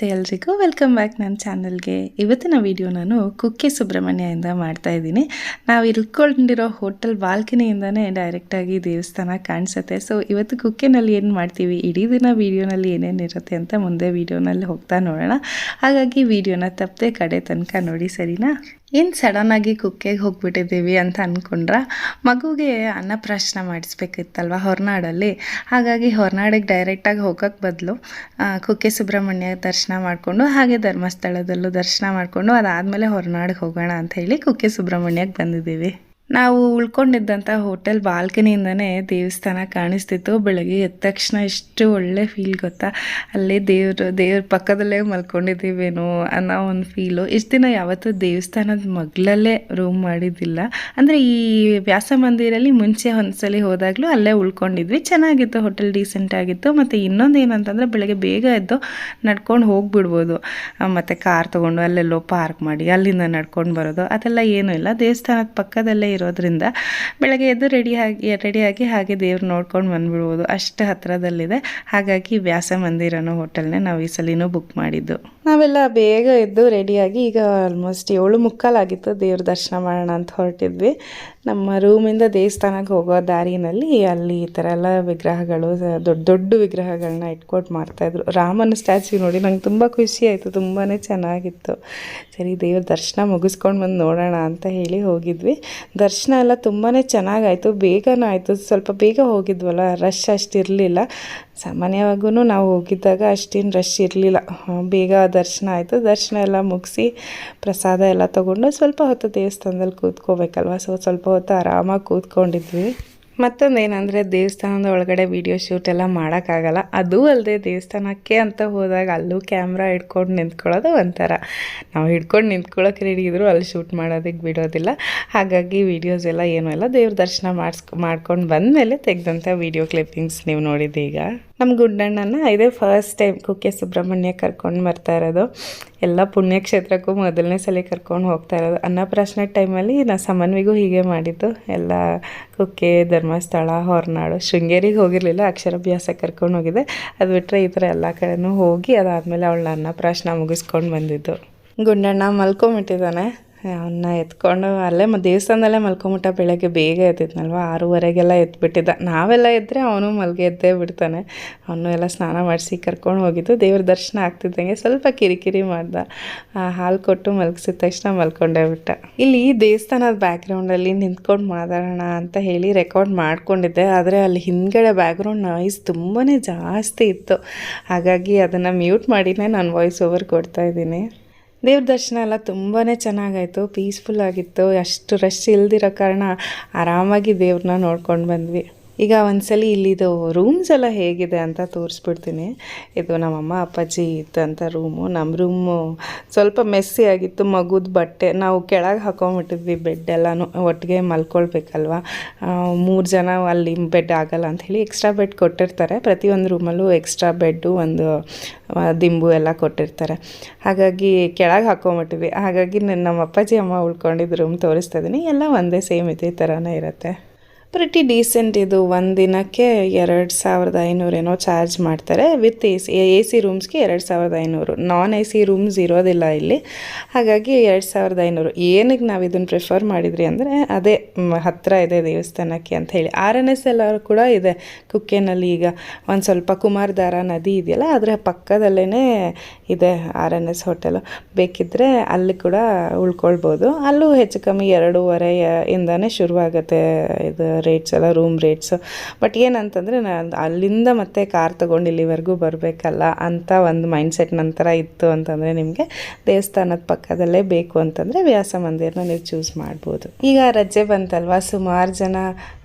ನಮಸ್ತೆ ಎಲ್ರಿಗೂ. Welcome back ನನ್ನ ಚಾನಲ್ಗೆ. ಇವತ್ತಿನ ವಿಡಿಯೋ ನಾನು ಕುಕ್ಕೆ ಸುಬ್ರಹ್ಮಣ್ಯದಿಂದ ಮಾಡ್ತಾ ಇದ್ದೀನಿ. ನಾವು ಇಳ್ಕೊಂಡಿರೋ ಹೋಟೆಲ್ ಬಾಲ್ಕನಿಯಿಂದನೇ ಡೈರೆಕ್ಟಾಗಿ ದೇವಸ್ಥಾನ ಕಾಣಿಸುತ್ತೆ. ಸೊ ಇವತ್ತು ಕುಕ್ಕೆನಲ್ಲಿ ಏನು ಮಾಡ್ತೀವಿ? ಇಡೀ ದಿನ ವೀಡಿಯೋನಲ್ಲಿ ಏನೇನಿರುತ್ತೆ ಅಂತ ಮುಂದೆ ವೀಡಿಯೋನಲ್ಲಿ ಹೋಗ್ತಾ ನೋಡೋಣ. ಹಾಗಾಗಿ ವೀಡಿಯೋನ ತಪ್ಪದೆ ಕಡೆ ತನಕ ನೋಡಿ, ಸರಿನಾ? ಏನು ಸಡನ್ನಾಗಿ ಕುಕ್ಕೆಗೆ ಹೋಗ್ಬಿಟ್ಟಿದ್ದೀವಿ ಅಂತ ಅಂದ್ಕೊಂಡ್ರ ಮಗುಗೆ ಅನ್ನಪ್ರಾಶನ ಮಾಡಿಸ್ಬೇಕಿತ್ತಲ್ವ ಹೊರನಾಡಲ್ಲಿ? ಹಾಗಾಗಿ ಹೊರನಾಡಿಗೆ ಡೈರೆಕ್ಟಾಗಿ ಹೋಗೋಕ್ಕೆ ಬದಲು ಕುಕ್ಕೆ ಸುಬ್ರಹ್ಮಣ್ಯ ದರ್ಶನ ಮಾಡಿಕೊಂಡು ಹಾಗೆ ಧರ್ಮಸ್ಥಳದಲ್ಲೂ ದರ್ಶನ ಮಾಡಿಕೊಂಡು ಅದಾದಮೇಲೆ ಹೊರನಾಡಿಗೆ ಹೋಗೋಣ ಅಂತ ಹೇಳಿ ಕುಕ್ಕೆ ಸುಬ್ರಹ್ಮಣ್ಯಕ್ಕೆ ಬಂದಿದ್ದೀವಿ. ನಾವು ಉಳ್ಕೊಂಡಿದ್ದಂಥ ಹೋಟೆಲ್ ಬಾಲ್ಕನಿಯಿಂದನೇ ದೇವಸ್ಥಾನ ಕಾಣಿಸ್ತಿತ್ತು. ಬೆಳಗ್ಗೆ ಎದ್ದ ತಕ್ಷಣ ಎಷ್ಟು ಒಳ್ಳೆ ಫೀಲ್ ಗೊತ್ತಾ? ಅಲ್ಲೇ ದೇವರು, ದೇವ್ರ ಪಕ್ಕದಲ್ಲೇ ಮಲ್ಕೊಂಡಿದ್ದೀವೇನೋ ಅನ್ನೋ ಒಂದು ಫೀಲು ಇಷ್ಟು ದಿನ ಯಾವತ್ತೂ ದೇವಸ್ಥಾನದ ಮಗ್ಲಲ್ಲೇ ರೂಮ್ ಮಾಡಿದ್ದಿಲ್ಲ. ಅಂದರೆ ಈ ವ್ಯಾಸ ಮಂದಿರಲ್ಲಿ ಮುಂಚೆ ಒಂದ್ಸಲಿ ಹೋದಾಗಲೂ ಅಲ್ಲೇ ಉಳ್ಕೊಂಡಿದ್ವಿ. ಚೆನ್ನಾಗಿತ್ತು ಹೋಟೆಲ್ ಡೀಸೆಂಟ್ ಆಗಿತ್ತು. ಮತ್ತು ಇನ್ನೊಂದು ಏನಂತಂದರೆ ಬೆಳಗ್ಗೆ ಬೇಗ ಎದ್ದು ನಡ್ಕೊಂಡು ಹೋಗ್ಬಿಡ್ಬೋದು. ಮತ್ತು ಕಾರ್ ತೊಗೊಂಡು ಅಲ್ಲೆಲ್ಲೋ ಪಾರ್ಕ್ ಮಾಡಿ, ಅಲ್ಲಿಂದ ನಡ್ಕೊಂಡು ಬರೋದು. ಅದೆಲ್ಲ ಏನೂ ಇಲ್ಲ. ದೇವಸ್ಥಾನದ ಪಕ್ಕದಲ್ಲೇ ಇರೋದ್ರಿಂದ ಬೆಳಗ್ಗೆ ಎದ್ದು ರೆಡಿ ರೆಡಿಯಾಗಿ ಹಾಗೆ ದೇವ್ರು ನೋಡ್ಕೊಂಡು ಬಂದ್ಬಿಡ್ಬೋದು. ಅಷ್ಟು ಹತ್ತಿರದಲ್ಲಿದೆ ಹಾಗಾಗಿ ವ್ಯಾಸ ಮಂದಿರನೋ ಹೋಟೆಲ್ನೇ ನಾವು ಈ ಸಲಿನೂ ಬುಕ್ ಮಾಡಿದ್ದು. ನಾವೆಲ್ಲ ಬೇಗ ಎದ್ದು ರೆಡಿಯಾಗಿ ಈಗ ಆಲ್ಮೋಸ್ಟ್ ಏಳು ಮುಕ್ಕಾಲಾಗಿತ್ತು ದೇವ್ರ ದರ್ಶನ ಮಾಡೋಣ ಅಂತ ಹೊರಟಿದ್ವಿ. ನಮ್ಮ ರೂಮಿಂದ ದೇವಸ್ಥಾನಕ್ಕೆ ಹೋಗೋ ದಾರಿನಲ್ಲಿ ಅಲ್ಲಿ ಈ ಥರ ಎಲ್ಲ ವಿಗ್ರಹಗಳು, ದೊಡ್ಡ ದೊಡ್ಡ ವಿಗ್ರಹಗಳನ್ನ ಇಟ್ಕೊಟ್ಟು ಮಾಡ್ತಾಯಿದ್ರು ರಾಮನ ಸ್ಟ್ಯಾಚ್ಯೂ ನೋಡಿ ನಂಗೆ ತುಂಬ ಖುಷಿ ಆಯಿತು ತುಂಬಾ ಚೆನ್ನಾಗಿತ್ತು. ಸರಿ, ದೇವ್ರ ದರ್ಶನ ಮುಗಿಸ್ಕೊಂಡು ಬಂದು ನೋಡೋಣ ಅಂತ ಹೇಳಿ ಹೋಗಿದ್ವಿ. ದರ್ಶನ ಎಲ್ಲ ತುಂಬಾ ಚೆನ್ನಾಗಾಯಿತು ಬೇಗನೂ ಆಯಿತು. ಸ್ವಲ್ಪ ಬೇಗ ಹೋಗಿದ್ವಲ್ಲ ರಶ್ ಅಷ್ಟು ಇರಲಿಲ್ಲ. ಸಾಮಾನ್ಯವಾಗೂ ನಾವು ಹೋಗಿದ್ದಾಗ ಅಷ್ಟೇನು ರಶ್ ಇರಲಿಲ್ಲ. ಬೇಗ ದರ್ಶನ ಆಯಿತು. ದರ್ಶನ ಎಲ್ಲ ಮುಗಿಸಿ ಪ್ರಸಾದ ಎಲ್ಲ ತೊಗೊಂಡು ಸ್ವಲ್ಪ ಹೊತ್ತು ದೇವಸ್ಥಾನದಲ್ಲಿ ಕೂತ್ಕೋಬೇಕಲ್ವ? ಸೊ ಸ್ವಲ್ಪ ಹೊತ್ತು ಆರಾಮಾಗಿ ಕೂತ್ಕೊಂಡಿದ್ವಿ. ಮತ್ತೊಂದು ಏನಂದರೆ ದೇವಸ್ಥಾನದ ಒಳಗಡೆ ವೀಡಿಯೋ ಶೂಟ್ ಎಲ್ಲ ಮಾಡೋಕ್ಕಾಗಲ್ಲ. ಅದೂ ಅಲ್ಲದೆ ದೇವಸ್ಥಾನಕ್ಕೆ ಅಂತ ಹೋದಾಗ ಅಲ್ಲೂ ಕ್ಯಾಮ್ರಾ ಹಿಡ್ಕೊಂಡು ನಿಂತ್ಕೊಳ್ಳೋದು ಒಂಥರ. ನಾವು ಹಿಡ್ಕೊಂಡು ನಿಂತ್ಕೊಳ್ಳೋಕೆ ರೆಡಿ ಅಲ್ಲಿ ಶೂಟ್ ಮಾಡೋದಕ್ಕೆ ಬಿಡೋದಿಲ್ಲ. ಹಾಗಾಗಿ ವೀಡಿಯೋಸ್ ಎಲ್ಲ ಏನೂ ಇಲ್ಲ. ದೇವ್ರ ದರ್ಶನ ಮಾಡಿಸ್ಕೊ ಮಾಡ್ಕೊಂಡು ಬಂದಮೇಲೆ ತೆಗೆದಂಥ ವೀಡಿಯೋ ಕ್ಲಿಪ್ಪಿಂಗ್ಸ್ ನೀವು ನೋಡಿದ್ದೀಗ. ನಮ್ಮ ಗುಡ್ಡಣ್ಣನ ಇದೇ ಫಸ್ಟ್ ಟೈಮ್ ಕುಕ್ಕೆ ಸುಬ್ರಹ್ಮಣ್ಯ ಕರ್ಕೊಂಡು ಬರ್ತಾ ಇರೋದು. ಎಲ್ಲ ಪುಣ್ಯಕ್ಷೇತ್ರಕ್ಕೂ ಮೊದಲನೇ ಸಲ ಕರ್ಕೊಂಡು ಹೋಗ್ತಾ ಇರೋದು. ಅನ್ನಪ್ರಾಶನ ಟೈಮಲ್ಲಿ ನಾ ಸಮನ್ವಿಗೂ ಹೀಗೆ ಮಾಡಿದ್ದು. ಎಲ್ಲ ಕುಕ್ಕೆ, ಧರ್ಮಸ್ಥಳ, ಹೊರನಾಡು, ಶೃಂಗೇರಿಗೆ ಹೋಗಿರಲಿಲ್ಲ, ಅಕ್ಷರಾಭ್ಯಾಸ ಕರ್ಕೊಂಡು ಹೋಗಿದ್ದೆ. ಅದು ಬಿಟ್ಟರೆ ಈ ಥರ ಎಲ್ಲ ಕಡೆನೂ ಹೋಗಿ ಅದಾದಮೇಲೆ ಅವಳನ್ನ ಅನ್ನಪ್ರಾಶನ ಮುಗಿಸ್ಕೊಂಡು ಬಂದಿದ್ದು. ಗುಂಡಣ್ಣ ಮಲ್ಕೊಂಬಿಟ್ಟಿದ್ದಾನೆ ಅವನ್ನ ಎತ್ಕೊಂಡು ಅಲ್ಲೇ ಮ, ದೇವಸ್ಥಾನದಲ್ಲೇ ಮಲ್ಕೊಂಬಿಟ್ಟ ಬೆಳಗ್ಗೆ ಬೇಗ ಎದ್ದಿದ್ನಲ್ವ? ಆರೂವರೆಗೆಲ್ಲ ಎದ್ಬಿಟ್ಟಿದ್ದ. ನಾವೆಲ್ಲ ಎದ್ದರೆ ಅವನು ಮಲ್ಗೆ ಎದ್ದೇ ಬಿಡ್ತಾನೆ. ಅವನು ಎಲ್ಲ ಸ್ನಾನ ಮಾಡಿಸಿ ಕರ್ಕೊಂಡು ಹೋಗಿದ್ದು. ದೇವ್ರ ದರ್ಶನ ಆಗ್ತಿದ್ದಂಗೆ ಸ್ವಲ್ಪ ಕಿರಿಕಿರಿ ಮಾಡ್ದ. ಹಾಲು ಕೊಟ್ಟು ಮಲಗಿಸಿದ ತಕ್ಷಣ ಮಲ್ಕೊಂಡೇ ಬಿಟ್ಟ. ಇಲ್ಲಿ ದೇವಸ್ಥಾನದ ಬ್ಯಾಕ್ಗ್ರೌಂಡಲ್ಲಿ ನಿಂತ್ಕೊಂಡು ಮಾತಾಡೋಣ ಅಂತ ಹೇಳಿ ರೆಕಾರ್ಡ್ ಮಾಡ್ಕೊಂಡಿದ್ದೆ. ಆದರೆ ಅಲ್ಲಿ ಹಿಂದ್ಗಡೆ ಬ್ಯಾಕ್ಗ್ರೌಂಡ್ ನಾಯ್ಸ್ ತುಂಬಾ ಜಾಸ್ತಿ ಇತ್ತು. ಹಾಗಾಗಿ ಅದನ್ನು ಮ್ಯೂಟ್ ಮಾಡಿನೇ ನಾನು ವಾಯ್ಸ್ ಓವರ್ ಕೊಡ್ತಾ ಇದ್ದೀನಿ. ದೇವ್ರ ದರ್ಶನ ಎಲ್ಲ ತುಂಬಾ ಚೆನ್ನಾಗಾಯಿತು ಪೀಸ್ಫುಲ್ ಆಗಿತ್ತು. ಅಷ್ಟು ರಶ್ ಇಲ್ದಿರೋ ಕಾರಣ ಆರಾಮಾಗಿ ದೇವ್ರನ್ನ ನೋಡ್ಕೊಂಡು ಬಂದ್ವಿ. ಈಗ ಒಂದ್ಸಲಿ ಇಲ್ಲಿದು ರೂಮ್ಸ್ ಎಲ್ಲ ಹೇಗಿದೆ ಅಂತ ತೋರಿಸ್ಬಿಡ್ತೀನಿ. ಇದು ನಮ್ಮಮ್ಮ, ಅಪ್ಪಾಜಿ ಇದ್ದಂಥ ರೂಮು ನಮ್ಮ ರೂಮು ಸ್ವಲ್ಪ ಮೆಸ್ಸಿ ಆಗಿತ್ತು, ಮಗುದ ಬಟ್ಟೆ. ನಾವು ಕೆಳಗೆ ಹಾಕೊಂಬಿಟ್ಟಿದ್ವಿ ಬೆಡ್ ಎಲ್ಲನೂ. ಒಟ್ಟಿಗೆ ಮಲ್ಕೊಳ್ಬೇಕಲ್ವ? ಮೂರು ಜನ ಅಲ್ಲಿ ಬೆಡ್ ಆಗಲ್ಲ ಹೇಳಿ ಎಕ್ಸ್ಟ್ರಾ ಬೆಡ್ ಕೊಟ್ಟಿರ್ತಾರೆ. ಪ್ರತಿಯೊಂದು ರೂಮಲ್ಲೂ ಎಕ್ಸ್ಟ್ರಾ ಬೆಡ್ಡು ಒಂದು ದಿಂಬು ಎಲ್ಲ ಕೊಟ್ಟಿರ್ತಾರೆ. ಹಾಗಾಗಿ ಕೆಳಗೆ ಹಾಕೊಂಬಿಟ್ಟಿದ್ವಿ ಹಾಗಾಗಿ ನಮ್ಮ ಅಪ್ಪಾಜಿ ಅಮ್ಮ ಉಳ್ಕೊಂಡಿದ್ದು ರೂಮ್ ತೋರಿಸ್ತಾ ಇದ್ದೀನಿ ಎಲ್ಲ ಒಂದೇ ಸೇಮ್ ಇದೇ ಥರನೇ ಇರುತ್ತೆ. ಪ್ರಿಟಿ ಡೀಸೆಂಟ್ ಇದು. ಒಂದು ದಿನಕ್ಕೆ ಎರಡು ಸಾವಿರದ ಐನೂರೇನೋ ಚಾರ್ಜ್ ಮಾಡ್ತಾರೆ with A C A C ರೂಮ್ಸ್ಗೆ ಎರಡು ಸಾವಿರದ ಐನೂರು. ನಾನ್ ಎ ಸಿ ರೂಮ್ಸ್ ಇರೋದಿಲ್ಲ ಇಲ್ಲಿ. ಹಾಗಾಗಿ ಎರಡು ಸಾವಿರದ ಐನೂರು. ಏನಕ್ಕೆ ನಾವು ಇದನ್ನು ಪ್ರಿಫರ್ ಮಾಡಿದ್ರಿ ಅಂದರೆ ಅದೇ ಹತ್ತಿರ ಇದೆ ದೇವಸ್ಥಾನಕ್ಕೆ ಅಂತ ಹೇಳಿ. ಆರ್ ಎನ್ ಎಸ್ ಎಲ್ಲ ಕೂಡ ಇದೆ. ಕುಕ್ಕೆನಲ್ಲಿ ಈಗ ಒಂದು ಸ್ವಲ್ಪ ಕುಮಾರಧಾರ ನದಿ ಇದೆಯಲ್ಲ ಅದರ ಪಕ್ಕದಲ್ಲೇ ಇದೆ ಆರ್ ಎನ್ ಎಸ್ ಹೋಟೆಲು. ಬೇಕಿದ್ದರೆ ಅಲ್ಲಿ ಕೂಡ ಉಳ್ಕೊಳ್ಬೋದು. ಅಲ್ಲೂ ಹೆಚ್ಚು ಕಮ್ಮಿ ಎರಡೂವರೆ ಇಂದನೇ ಶುರುವಾಗುತ್ತೆ ಇದು ರೇಟ್ಸ್ ಎಲ್ಲ ರೂಮ್ ರೇಟ್ಸು ಬಟ್ ಏನಂತಂದರೆ ನಾನು ಅಲ್ಲಿಂದ ಮತ್ತೆ ಕಾರ್ ತೊಗೊಂಡು ಇಲ್ಲಿವರೆಗೂ ಬರಬೇಕಲ್ಲ ಅಂತ ಒಂದು ಮೈಂಡ್ಸೆಟ್ ನಂತರ ಇತ್ತು ಅಂತಂದರೆ ನಿಮಗೆ ದೇವಸ್ಥಾನದ ಪಕ್ಕದಲ್ಲೇ ಬೇಕು ಅಂತಂದರೆ ವ್ಯಾಸ ಮಂದಿರನ ನೀವು ಚೂಸ್ ಮಾಡ್ಬೋದು. ಈಗ ರಜೆ ಬಂತಲ್ವ? ಸುಮಾರು ಜನ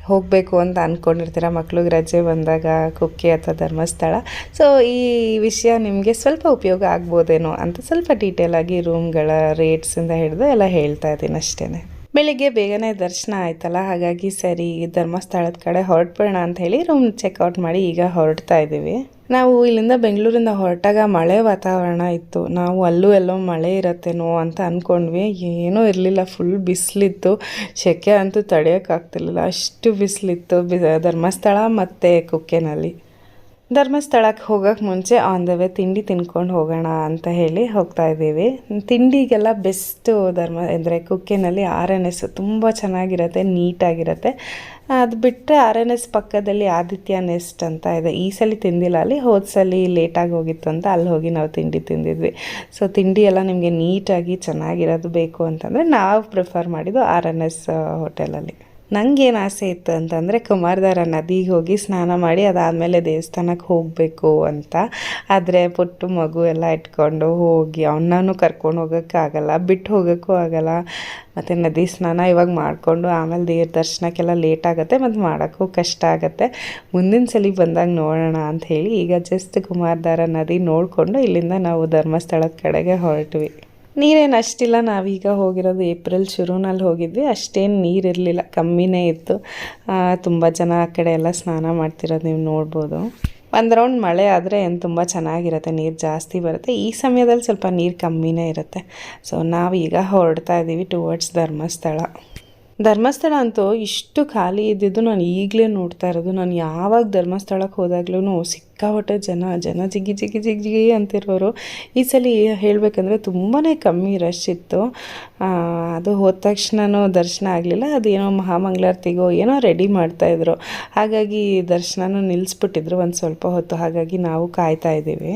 ಹೋಗಬೇಕು ಅಂತ ಅಂದ್ಕೊಂಡಿರ್ತೀರ ಮಕ್ಳಿಗೆ ರಜೆ ಬಂದಾಗ ಕುಕ್ಕೆ ಅಥವಾ ಧರ್ಮಸ್ಥಳ? ಸೊ ಈ ವಿಷಯ ನಿಮಗೆ ಸ್ವಲ್ಪ ಉಪಯೋಗ ಆಗ್ಬೋದೇನೋ ಅಂತ ಸ್ವಲ್ಪ ಡೀಟೇಲಾಗಿ ರೂಮ್ಗಳ ರೇಟ್ಸಿಂದ ಹಿಡಿದು ಎಲ್ಲ ಹೇಳ್ತಾ ಇದ್ದೀನಿ ಅಷ್ಟೇ ಬೆಳಿಗ್ಗೆ ಬೇಗನೆ ದರ್ಶನ ಆಯ್ತಲ್ಲ, ಹಾಗಾಗಿ ಸರಿ, ಧರ್ಮಸ್ಥಳದ ಕಡೆ ಹೊರಟ್ಬಿಡೋಣ ಅಂತ ಹೇಳಿ ರೂಮ್ ಚೆಕ್ಔಟ್ ಮಾಡಿ ಈಗ ಹೊರಡ್ತಾ ಇದ್ದೀವಿ. ನಾವು ಇಲ್ಲಿಂದ ಬೆಂಗಳೂರಿಂದ ಹೊರಟಾಗ ಮಳೆ ವಾತಾವರಣ ಇತ್ತು. ನಾವು ಅಲ್ಲೂ ಎಲ್ಲೋ ಮಳೆ ಇರತ್ತೇನೋ ಅಂತ ಅಂದ್ಕೊಂಡ್ವಿ ಏನೂ ಇರಲಿಲ್ಲ ಫುಲ್ ಬಿಸಿಲಿತ್ತು. ಸೆಕೆ ಅಂತೂ ತಡೆಯೋಕ್ಕಾಗ್ತಿರ್ಲಿಲ್ಲ. ಅಷ್ಟು ಬಿಸಿಲಿತ್ತು ಬಿ, ಧರ್ಮಸ್ಥಳ ಮತ್ತು ಕುಕ್ಕೆನಲ್ಲಿ. ಧರ್ಮಸ್ಥಳಕ್ಕೆ ಹೋಗೋಕ್ಕೆ ಮುಂಚೆ ಆನ್ ದ ವೇ ತಿಂಡಿ ತಿನ್ಕೊಂಡು ಹೋಗೋಣ ಅಂತ ಹೇಳಿ ಹೋಗ್ತಾ ಇದ್ದೀವಿ. ತಿಂಡಿಗೆಲ್ಲ ಬೆಸ್ಟು ಧರ್ಮ, ಅಂದರೆ ಕುಕ್ಕೆನಲ್ಲಿ ಆರ್ ಎನ್ ಎಸ್ ತುಂಬ ಚೆನ್ನಾಗಿರುತ್ತೆ, ನೀಟಾಗಿರುತ್ತೆ. ಅದು ಬಿಟ್ಟರೆ ಆರ್ ಎನ್ ಎಸ್ ಪಕ್ಕದಲ್ಲಿ ಆದಿತ್ಯ ನೆಸ್ಟ್ ಅಂತ ಇದೆ. ಈ ಸಲ ತಿಂದಿಲ್ಲ, ಅಲ್ಲಿ ಹೋದ ಸಲ ಲೇಟಾಗಿ ಹೋಗಿತ್ತು ಅಂತ ಅಲ್ಲಿ ಹೋಗಿ ನಾವು ತಿಂಡಿ ತಿಂದಿದ್ವಿ. ಸೊ ತಿಂಡಿ ಎಲ್ಲ ನಿಮಗೆ ನೀಟಾಗಿ ಚೆನ್ನಾಗಿರೋದು ಬೇಕು ಅಂತಂದರೆ ನಾವು ಪ್ರಿಫರ್ ಮಾಡಿದ್ದು ಆರ್ ಎನ್ ಎಸ್ ಹೋಟೆಲಲ್ಲಿ ನನಗೇನು ಆಸೆ ಇತ್ತು ಅಂತಂದರೆ ಕುಮಾರಧಾರ ನದಿಗೆ ಹೋಗಿ ಸ್ನಾನ ಮಾಡಿ ಅದಾದಮೇಲೆ ದೇವಸ್ಥಾನಕ್ಕೆ ಹೋಗಬೇಕು ಅಂತ. ಆದರೆ ಪುಟ್ಟು ಮಗು ಎಲ್ಲ ಇಟ್ಕೊಂಡು ಹೋಗಿ ಅವನ್ನೂ ಕರ್ಕೊಂಡು ಹೋಗೋಕ್ಕಾಗಲ್ಲ ಬಿಟ್ಟು ಹೋಗೋಕ್ಕೂ ಆಗಲ್ಲ. ಮತ್ತು ನದಿ ಸ್ನಾನ ಇವಾಗ ಮಾಡಿಕೊಂಡು ಆಮೇಲೆ ದೇವ್ರ ದರ್ಶನಕ್ಕೆಲ್ಲ ಲೇಟ್ ಆಗುತ್ತೆ ಮತ್ತು ಮಾಡೋಕ್ಕೂ ಕಷ್ಟ ಆಗುತ್ತೆ. ಮುಂದಿನ ಸಲ ಬಂದಾಗ ನೋಡೋಣ ಅಂತ ಹೇಳಿ ಈಗ ಜಸ್ಟ್ ಕುಮಾರಧಾರ ನದಿ ನೋಡಿಕೊಂಡು ಇಲ್ಲಿಂದ ನಾವು ಧರ್ಮಸ್ಥಳದ ಕಡೆಗೆ ಹೊರಟ್ವಿ. ನೀರೇನು ಅಷ್ಟಿಲ್ಲ, ನಾವೀಗ ಹೋಗಿರೋದು ಏಪ್ರಿಲ್ ಶುರುನಲ್ಲಿ ಹೋಗಿದ್ವಿ. ಅಷ್ಟೇನು ನೀರಿರಲಿಲ್ಲ, ಕಮ್ಮಿನೇ ಇತ್ತು. ತುಂಬ ಜನ ಆ ಕಡೆ ಎಲ್ಲ ಸ್ನಾನ ಮಾಡ್ತಿರೋದು ನೀವು ನೋಡ್ಬೋದು. ಒಂದು ರೌಂಡ್ ಮಳೆ ಆದರೆ ಏನು ತುಂಬ ಚೆನ್ನಾಗಿರುತ್ತೆ, ನೀರು ಜಾಸ್ತಿ ಬರುತ್ತೆ. ಈ ಸಮಯದಲ್ಲಿ ಸ್ವಲ್ಪ ನೀರು ಕಮ್ಮಿನೇ ಇರುತ್ತೆ. ಸೊ ನಾವೀಗ ಹೊರಡ್ತಾ ಇದ್ದೀವಿ ಟುವರ್ಡ್ಸ್ ಧರ್ಮಸ್ಥಳ. ಧರ್ಮಸ್ಥಳ ಅಂತೂ ಇಷ್ಟು ಖಾಲಿ ಇದ್ದಿದ್ದು ನಾನು ಈಗಲೇ ನೋಡ್ತಾ ಇರೋದು. ನಾನು ಯಾವಾಗ ಧರ್ಮಸ್ಥಳಕ್ಕೆ ಹೋದಾಗ್ಲೂ ಸಿಕ್ಕಾಪಟ್ಟೆ ಜನ ಜನ ಜಿಗಿ ಜಿಗಿ ಜಿಗಿ ಅಂತಿರೋರು. ಈ ಸಲ ಹೇಳಬೇಕಂದ್ರೆ ತುಂಬಾ ಕಮ್ಮಿ ರಶ್ ಇತ್ತು. ಅದು ಹೋದ ತಕ್ಷಣನೂ ದರ್ಶನ ಆಗಲಿಲ್ಲ. ಅದೇನೋ ಮಹಾಮಂಗಳಾರತಿಗೋ ಏನೋ ರೆಡಿ ಮಾಡ್ತಾಯಿದ್ರು ಹಾಗಾಗಿ ದರ್ಶನನೂ ನಿಲ್ಲಿಸ್ಬಿಟ್ಟಿದ್ರು ಒಂದು ಸ್ವಲ್ಪ ಹೊತ್ತು. ಹಾಗಾಗಿ ನಾವು ಕಾಯ್ತಾ ಇದ್ದೀವಿ.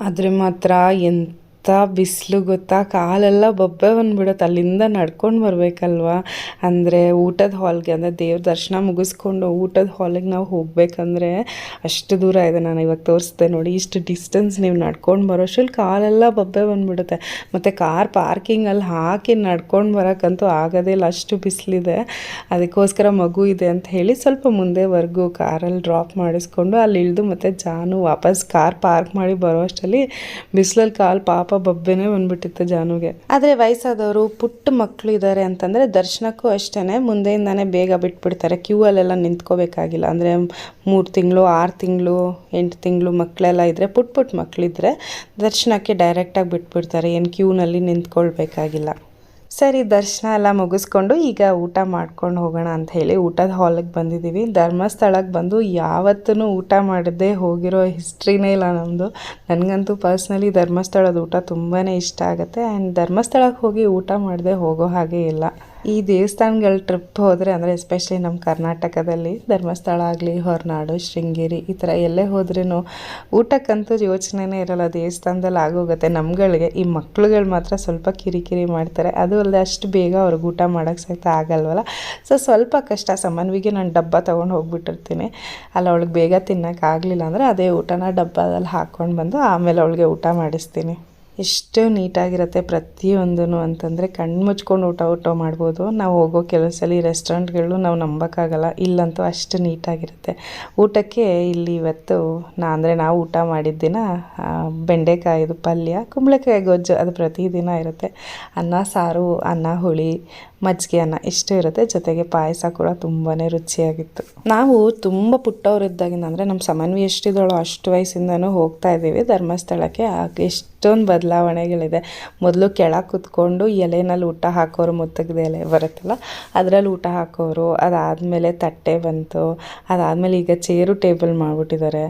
ಆದರೆ ಮಾತ್ರ ಎಂತ ಎಂಥ ಬಿಸಿಲು ಗೊತ್ತಾ, ಕಾಲೆಲ್ಲ ಬೊಬ್ಬೆ ಬಂದ್ಬಿಡುತ್ತೆ. ಅಲ್ಲಿಂದ ನಡ್ಕೊಂಡು ಬರಬೇಕಲ್ವಾ? ಅಂದರೆ ಊಟದ ಹಾಲ್ಗೆ, ಅಂದರೆ ದೇವ್ರ ದರ್ಶನ ಮುಗಿಸ್ಕೊಂಡು ಊಟದ ಹಾಲಿಗೆ ನಾವು ಹೋಗಬೇಕಂದ್ರೆ ಅಷ್ಟು ದೂರ ಇದೆ. ನಾನು ಇವಾಗ ತೋರಿಸ್ದೆ ನೋಡಿ, ಇಷ್ಟು ಡಿಸ್ಟೆನ್ಸ್ ನೀವು ನಡ್ಕೊಂಡು ಬರೋಷ್ಟ್ರಲ್ಲಿ ಕಾಲೆಲ್ಲ ಬೊಬ್ಬೆ ಬಂದ್ಬಿಡುತ್ತೆ. ಮತ್ತು ಕಾರ್ ಪಾರ್ಕಿಂಗಲ್ಲಿ ಹಾಕಿ ನಡ್ಕೊಂಡು ಬರೋಕ್ಕಂತೂ ಆಗೋದೇ ಇಲ್ಲ. ಅಷ್ಟು ಬಿಸಿಲಿದೆ. ಅದಕ್ಕೋಸ್ಕರ ಮಗು ಇದೆ ಅಂತ ಹೇಳಿ ಸ್ವಲ್ಪ ಮುಂದೆವರೆಗೂ ಕಾರಲ್ಲಿ ಡ್ರಾಪ್ ಮಾಡಿಸ್ಕೊಂಡು ಅಲ್ಲಿ ಇಳಿದು ಮತ್ತು ಜಾನು ವಾಪಸ್ ಕಾರ್ ಪಾರ್ಕ್ ಮಾಡಿ ಬರೋ ಅಷ್ಟರಲ್ಲಿ ಬಿಸಿಲಲ್ಲಿ ಕಾಲು ಪಾಪ ಪಾಪ ಬಬ್ಬೆನೇ ಬಂದ್ಬಿಟ್ಟಿತ್ತು ಜಾನುಗೆ. ಆದರೆ ವಯಸ್ಸಾದವರು ಪುಟ್ಟ ಮಕ್ಕಳು ಇದ್ದಾರೆ ಅಂತಂದರೆ ದರ್ಶನಕ್ಕೂ ಅಷ್ಟೇ ಮುಂದೆಯಿಂದಾನೇ ಬೇಗ ಬಿಟ್ಬಿಡ್ತಾರೆ. ಕ್ಯೂ ಅಲ್ಲೆಲ್ಲ ನಿಂತ್ಕೋಬೇಕಾಗಿಲ್ಲ. ಅಂದರೆ ಮೂರು ತಿಂಗಳು, ಆರು ತಿಂಗಳು, ಎಂಟು ತಿಂಗಳು ಮಕ್ಕಳೆಲ್ಲ ಇದ್ದರೆ ಪುಟ್ಟ ಪುಟ್ಟ ಮಕ್ಕಳಿದ್ರೆ ದರ್ಶನಕ್ಕೆ ಡೈರೆಕ್ಟಾಗಿ ಬಿಟ್ಬಿಡ್ತಾರೆ. ಏನು ಕ್ಯೂನಲ್ಲಿ ನಿಂತ್ಕೊಳ್ಬೇಕಾಗಿಲ್ಲ. ಸರಿ, ದರ್ಶನ ಎಲ್ಲ ಮುಗಿಸ್ಕೊಂಡು ಈಗ ಊಟ ಮಾಡ್ಕೊಂಡು ಹೋಗೋಣ ಅಂತ ಹೇಳಿ ಊಟದ ಹಾಲಿಗೆ ಬಂದಿದ್ದೀವಿ ಧರ್ಮಸ್ಥಳಕ್ಕೆ ಬಂದು ಯಾವತ್ತೂ ಊಟ ಮಾಡದೆ ಹೋಗಿರೋ ಹಿಸ್ಟ್ರಿನೇ ಇಲ್ಲ ನಮ್ಮದು ನನಗಂತೂ ಪರ್ಸ್ನಲಿ ಧರ್ಮಸ್ಥಳದ ಊಟ ತುಂಬಾ ಇಷ್ಟ ಆಗುತ್ತೆ. ಆ್ಯಂಡ್ ಧರ್ಮಸ್ಥಳಕ್ಕೆ ಹೋಗಿ ಊಟ ಮಾಡದೆ ಹೋಗೋ ಹಾಗೆ ಇಲ್ಲ. ಈ ದೇವಸ್ಥಾನಗಳ ಟ್ರಿಪ್ ಹೋದರೆ ಅಂದರೆ ಎಸ್ಪೆಷಲಿ ನಮ್ಮ ಕರ್ನಾಟಕದಲ್ಲಿ ಧರ್ಮಸ್ಥಳ ಆಗಲಿ, ಹೊರನಾಡು, ಶೃಂಗೇರಿ ಈ ಥರ ಎಲ್ಲೇ ಹೋದ್ರೂ ಊಟಕ್ಕಂತೂ ಯೋಚನೆನೇ ಇರೋಲ್ಲ. ದೇವಸ್ಥಾನದಲ್ಲಿ ಆಗೋಗುತ್ತೆ. ನಮ್ಗಳಿಗೆ, ಈ ಮಕ್ಳುಗಳು ಮಾತ್ರ ಸ್ವಲ್ಪ ಕಿರಿಕಿರಿ ಮಾಡ್ತಾರೆ. ಅದು ಅಲ್ಲದೆ ಅಷ್ಟು ಬೇಗ ಅವ್ರಿಗೆ ಊಟ ಮಾಡೋಕ್ಕೆ ಸಹಿತ ಆಗಲ್ವಲ್ಲ. ಸೊ ಸ್ವಲ್ಪ ಕಷ್ಟ. ಸಮನ್ವಿಗೆ ನಾನು ಡಬ್ಬ ತೊಗೊಂಡು ಹೋಗ್ಬಿಟ್ಟಿರ್ತೀನಿ. ಅಲ್ಲಿ ಅವಳಿಗೆ ಬೇಗ ತಿನ್ನೋಕ್ಕಾಗಲಿಲ್ಲ ಅಂದರೆ ಅದೇ ಊಟನ ಡಬ್ಬದಲ್ಲಿ ಹಾಕ್ಕೊಂಡು ಬಂದು ಆಮೇಲೆ ಅವಳಿಗೆ ಊಟ ಮಾಡಿಸ್ತೀನಿ. ಎಷ್ಟು ನೀಟಾಗಿರುತ್ತೆ ಪ್ರತಿಯೊಂದೂ ಅಂತಂದರೆ ಕಣ್ಣು ಮುಚ್ಕೊಂಡು ಊಟ ಊಟ ಮಾಡ್ಬೋದು. ನಾವು ಹೋಗೋ ಕೆಲವು ಸಲ ರೆಸ್ಟೋರೆಂಟ್ಗಳು ನಾವು ನಂಬೋಕ್ಕಾಗಲ್ಲ. ಇಲ್ಲಂತೂ ಅಷ್ಟು ನೀಟಾಗಿರುತ್ತೆ. ಊಟಕ್ಕೆ ಇಲ್ಲಿ ಇವತ್ತು ನಾ ಅಂದರೆ ನಾವು ಊಟ ಮಾಡಿದ್ದ ದಿನ ಬೆಂಡೆಕಾಯಿದು ಪಲ್ಯ, ಕುಂಬಳಕಾಯಿ ಗೊಜ್ಜು ಅದು ಪ್ರತಿದಿನ ಇರುತ್ತೆ. ಅನ್ನ ಸಾರು, ಅನ್ನ ಹುಳಿ ಮಜ್ಜಿಗೆ ಅನ್ನ ಇಷ್ಟು ಇರುತ್ತೆ, ಜೊತೆಗೆ ಪಾಯಸ ಕೂಡ ತುಂಬಾ ರುಚಿಯಾಗಿತ್ತು. ನಾವು ತುಂಬ ಪುಟ್ಟವರಿದ್ದಾಗಿಂದ ಅಂದರೆ ನಮ್ಮ ಸಮನ್ವಿ ಎಷ್ಟಿದ್ದಾಳೋ ಅಷ್ಟು ವಯಸ್ಸಿಂದನೂ ಹೋಗ್ತಾ ಇದ್ದೀವಿ. ಧರ್ಮಸ್ಥಳಕ್ಕೆ ಎಷ್ಟೊಂದು ಬದಲಾವಣೆಗಳಿದೆ. ಮೊದಲು ಕೆಳಗೆ ಕುತ್ಕೊಂಡು ಎಲೆನಲ್ಲಿ ಊಟ ಹಾಕೋರು ಮುತ್ತಗದ ಎಲೆ ಬರುತ್ತಲ್ಲ, ಅದರಲ್ಲಿ ಊಟ ಹಾಕೋರು, ಅದಾದಮೇಲೆ ತಟ್ಟೆ ಬಂತು, ಅದಾದಮೇಲೆ ಈಗ ಚೇರು ಟೇಬಲ್ ಮಾಡಿಬಿಟ್ಟಿದ್ದಾರೆ.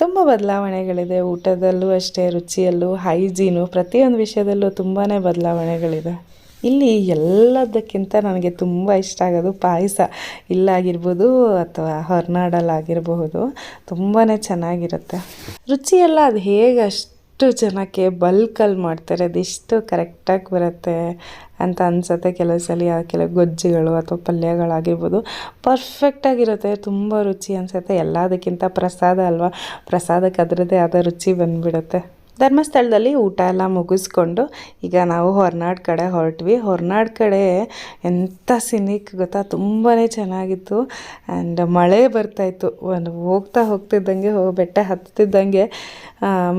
ತುಂಬ ಬದಲಾವಣೆಗಳಿದೆ. ಊಟದಲ್ಲೂ ಅಷ್ಟೇ, ರುಚಿಯಲ್ಲೂ, ಹೈಜೀನು ಪ್ರತಿಯೊಂದು ವಿಷಯದಲ್ಲೂ ತುಂಬಾ ಬದಲಾವಣೆಗಳಿದೆ. ಇಲ್ಲಿ ಎಲ್ಲದಕ್ಕಿಂತ ನನಗೆ ತುಂಬ ಇಷ್ಟ ಆಗೋದು ಪಾಯಸ. ಇಲ್ಲಾಗಿರ್ಬೋದು ಅಥವಾ ಹೊರನಾಡಲ್ಲಾಗಿರಬಹುದು ತುಂಬಾ ಚೆನ್ನಾಗಿರುತ್ತೆ. ರುಚಿಯೆಲ್ಲ ಅದು ಹೇಗೆ ಅಷ್ಟು ಜನಕ್ಕೆ ಬಲ್ಕಲ್ಲಿ ಮಾಡ್ತಾರೆ ಅದೆಷ್ಟು ಕರೆಕ್ಟಾಗಿ ಬರುತ್ತೆ ಅಂತ ಅನಿಸುತ್ತೆ. ಕೆಲವು ಸಲ ಕೆಲವು ಗೊಜ್ಜುಗಳು ಅಥವಾ ಪಲ್ಯಗಳಾಗಿರ್ಬೋದು ಪರ್ಫೆಕ್ಟಾಗಿರುತ್ತೆ ತುಂಬ ರುಚಿ ಅನಿಸುತ್ತೆ. ಎಲ್ಲದಕ್ಕಿಂತ ಪ್ರಸಾದ ಅಲ್ವಾ, ಪ್ರಸಾದಕ್ಕೆ ಅದರದ್ದೇ ಆದ ರುಚಿ ಬಂದುಬಿಡುತ್ತೆ. ಧರ್ಮಸ್ಥಳದಲ್ಲಿ ಊಟ ಎಲ್ಲ ಮುಗಿಸ್ಕೊಂಡು ಈಗ ನಾವು ಹೊರನಾಡ್ ಕಡೆ ಹೊರಟ್ವಿ. ಹೊರನಾಡ್ ಕಡೆ ಎಂಥ ಸಿನಿಕ್ ಗೊತ್ತಾ? ತುಂಬಾ ಚೆನ್ನಾಗಿತ್ತು. ಆ್ಯಂಡ್ ಮಳೆ ಬರ್ತಾಯಿತ್ತು ಒಂದು ಹೋಗ್ತಾ ಹೋಗ್ತಿದ್ದಂಗೆ ಹೋಗಿ ಬೆಟ್ಟ ಹತ್ತಿದ್ದಂಗೆ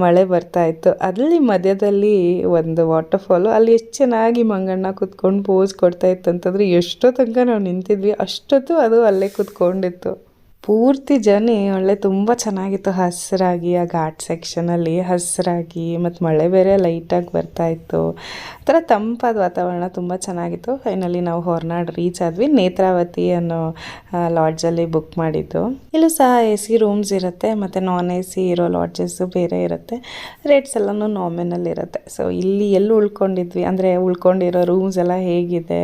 ಮಳೆ ಬರ್ತಾಯಿತ್ತು ಅಲ್ಲಿ ಮಧ್ಯದಲ್ಲಿ ಒಂದು ವಾಟರ್ಫಾಲು ಅಲ್ಲಿ ಎಷ್ಟು ಚೆನ್ನಾಗಿ ಮಂಗಣ್ಣ ಕೂತ್ಕೊಂಡು ಪೋಸ್ ಕೊಡ್ತಾಯಿತ್ತು ಅಂತಂದರೆ ಎಷ್ಟೋ ತನಕ ನಾವು ನಿಂತಿದ್ವಿ. ಅಷ್ಟೊತ್ತು ಅದು ಅಲ್ಲೇ ಕುತ್ಕೊಂಡಿತ್ತು. ಪೂರ್ತಿ ಜರ್ನಿ ಒಳ್ಳೆ ತುಂಬ ಚೆನ್ನಾಗಿತ್ತು. ಹಸಿರಾಗಿ, ಆ ಘಾಟ್ ಸೆಕ್ಷನಲ್ಲಿ ಹಸಿರಾಗಿ, ಮತ್ತು ಮಳೆ ಬೇರೆ ಲೈಟಾಗಿ ಬರ್ತಾ ಇತ್ತು. ಒಂಥರ ತಂಪಾದ ವಾತಾವರಣ ತುಂಬ ಚೆನ್ನಾಗಿತ್ತು. ಫೈನಲಿ ನಾವು ಹೊರನಾಡು ರೀಚ್ ಆದ್ವಿ. ನೇತ್ರಾವತಿ ಅನ್ನೋ ಲಾಡ್ಜಲ್ಲಿ ಬುಕ್ ಮಾಡಿದ್ದು. ಇಲ್ಲೂ ಸಹ ಎ ಸಿ ರೂಮ್ಸ್ ಇರುತ್ತೆ, ಮತ್ತು ನಾನ್ ಎ ಸಿ ಇರೋ ಲಾಡ್ಜಸ್ಸು ಬೇರೆ ಇರುತ್ತೆ. ರೇಟ್ಸ್ ಎಲ್ಲನೂ ನಾಮಿನಲ್ ಇರುತ್ತೆ. ಸೊ ಇಲ್ಲಿ ಎಲ್ಲಿ ಉಳ್ಕೊಂಡಿದ್ವಿ? ಅಂದರೆ ಉಳ್ಕೊಂಡಿರೋ ರೂಮ್ಸ್ ಎಲ್ಲ ಹೇಗಿದೆ?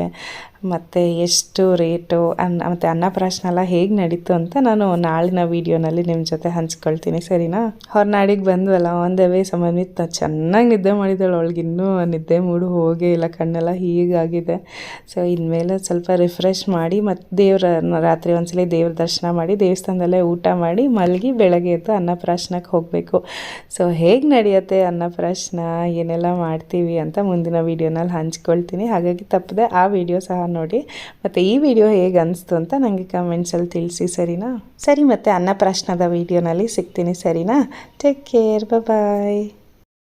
ಮತ್ತು ಎಷ್ಟು ರೇಟು ಅನ್ನ, ಮತ್ತು ಅನ್ನಪ್ರಾಶನ ಎಲ್ಲ ಹೇಗೆ ನಡೀತು ಅಂತ ನಾನು ನಾಳಿನ ವೀಡಿಯೋನಲ್ಲಿ ನಿಮ್ಮ ಜೊತೆ ಹಂಚ್ಕೊಳ್ತೀನಿ, ಸರಿನಾ? ಹೊರನಾಡಿಗೆ ಬಂದ್ವಲ್ಲ, ಒಂದೇ ವೇ ಸಂಬಂಧಿತ ಚೆನ್ನಾಗಿ ನಿದ್ದೆ ಮಾಡಿದ್ದಾಳೆ ಅವಳಿಗೆ, ಇನ್ನೂ ನಿದ್ದೆ ಮೂಡು ಹೋಗೇ ಇಲ್ಲ, ಕಣ್ಣೆಲ್ಲ ಹೀಗಾಗಿದೆ. ಸೊ ಇನ್ಮೇಲೆ ಸ್ವಲ್ಪ ರಿಫ್ರೆಶ್ ಮಾಡಿ ಮತ್ತು ದೇವರ, ರಾತ್ರಿ ಒಂದ್ಸಲಿ ದೇವ್ರ ದರ್ಶನ ಮಾಡಿ, ದೇವಸ್ಥಾನದಲ್ಲೇ ಊಟ ಮಾಡಿ, ಮಲಗಿ ಬೆಳಗ್ಗೆ ಎದ್ದು ಅನ್ನಪ್ರಾಶನಕ್ಕೆ ಹೋಗಬೇಕು. ಸೊ ಹೇಗೆ ನಡೆಯುತ್ತೆ ಅನ್ನಪ್ರಾಶನ ಏನೆಲ್ಲ ಮಾಡ್ತೀವಿ ಅಂತ ಮುಂದಿನ ವೀಡಿಯೋನಲ್ಲಿ ಹಂಚ್ಕೊಳ್ತೀನಿ. ಹಾಗಾಗಿ ತಪ್ಪದೆ ಆ ವಿಡಿಯೋ ಸಹ ನೋಡಿ. ಮತ್ತು ಈ ವಿಡಿಯೋ ಹೇಗೆ ಅನಿಸ್ತು ಅಂತ ನನಗೆ ಕಮೆಂಟ್ಸಲ್ಲಿ ತಿಳಿಸಿ, ಸರಿನಾ? ಸರಿ ಮತ್ತು ಅನ್ನಪ್ರಾಶ್ನದ ವೀಡಿಯೋನಲ್ಲಿ ಸಿಗ್ತೀನಿ, ಸರಿನಾ? Take care bye